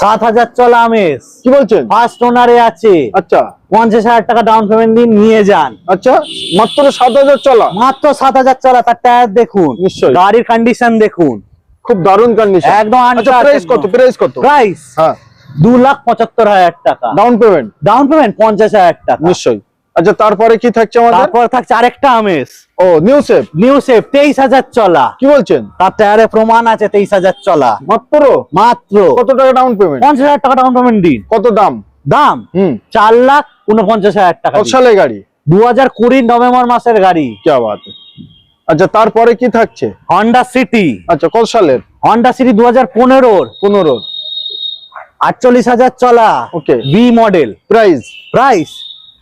সাত হাজার চলা আমেজ কি বলছেন? ফার্স্ট ওনারে আছে। আচ্ছা। পঞ্চাশ হাজার টাকা ডাউন পেমেন্ট দিন নিয়ে যান। আচ্ছা মাত্র সাত হাজার চলা? মাত্র সাত হাজার চলা তার টায়ার দেখুন। নিশ্চয়ই। গাড়ির কন্ডিশন দেখুন। খুব দারুণ কন্ডিশন একদম আচ্ছা প্রাইস কত? প্রাইস কত? প্রাইস হ্যাঁ। দু লাখ পঁচাত্তর হাজার টাকা। ডাউন পেমেন্ট ডাউন পেমেন্ট পঞ্চাশ হাজার টাকা। নিশ্চয়ই। আচ্ছা তারপরে কি থাকছে আমাদের? তারপর থাকছে আরেকটা আমেজ। ও নিউ সেফ নিউ সেফ তেইশ হাজার চলা। কি বলছেন? তার টায়ারে প্রমাণ আছে তেইশ হাজার চলা। মাত্র? মাত্র। কত টাকা ডাউন পেমেন্ট পঞ্চাশ হাজার টাকা ডাউন পেমেন্ট দিন। কত দাম? দাম? হুম। চার লাখ উনপঞ্চাশ হাজার টাকা সালে গাড়ি? দু হাজার কুড়ি নভেম্বর মাসের গাড়ি। কি বাত। আচ্ছা তারপরে কি থাকছে? হন্ডা সিটি আচ্ছা কত সালের হন্ডা সিটি দু হাজার পনেরোর। পনেরো। আটচল্লিশ হাজার চলা। Okay B model price price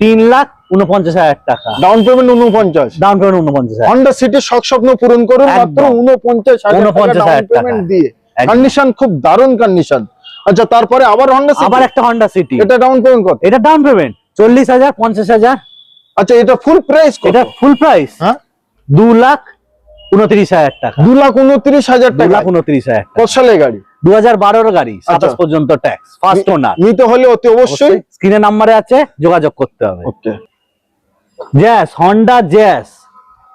তিন লাখ উনপঞ্চাশ হাজার টাকা। ডাউন পেমেন্ট উনপঞ্চাশ ডাউন পেমেন্ট উনপঞ্চাশ হন্ডা শখ স্বপ্ন পূরণ করুন মাত্র উনপঞ্চাশ হাজার হাজার পেমেন্ট দিয়ে। কন্ডিশন খুব দারুণ কন্ডিশন আচ্ছা তারপরে আবার হন্ডা আবার একটা হন্ডা সিটি এটা ডাউন পেমেন্ট কত? এটা ডাউন পেমেন্ট চল্লিশ হাজার পঞ্চাশ হাজার। আচ্ছা এটা ফুল প্রাইস এটা ফুল প্রাইস হ্যাঁ? দু লাখ উনত্রিশ হাজার টাকা। দু লাখ উনত্রিশ হাজার টাকা। লাখ উনত্রিশ হাজার কত গাড়ি? দু হাজার বারোর গাড়ি সাতাশ আচ্ছা। পর্যন্ত ট্যাক্স ফার্স্ট ওনার নিতে হলে অতি অবশ্যই। স্ক্রিনের নাম্বারে আছে যোগাযোগ করতে হবে। ওকে। জ্যাস হন্ডা জ্যাস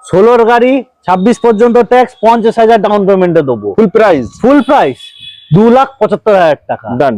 ষোলোর গাড়ি ছাব্বিশ পর্যন্ত ট্যাক্স পঞ্চাশ হাজার ডাউন পেমেন্টে দেবো। ফুল প্রাইস ফুল প্রাইস দু লাখ পঁচাত্তর হাজার টাকা। ডান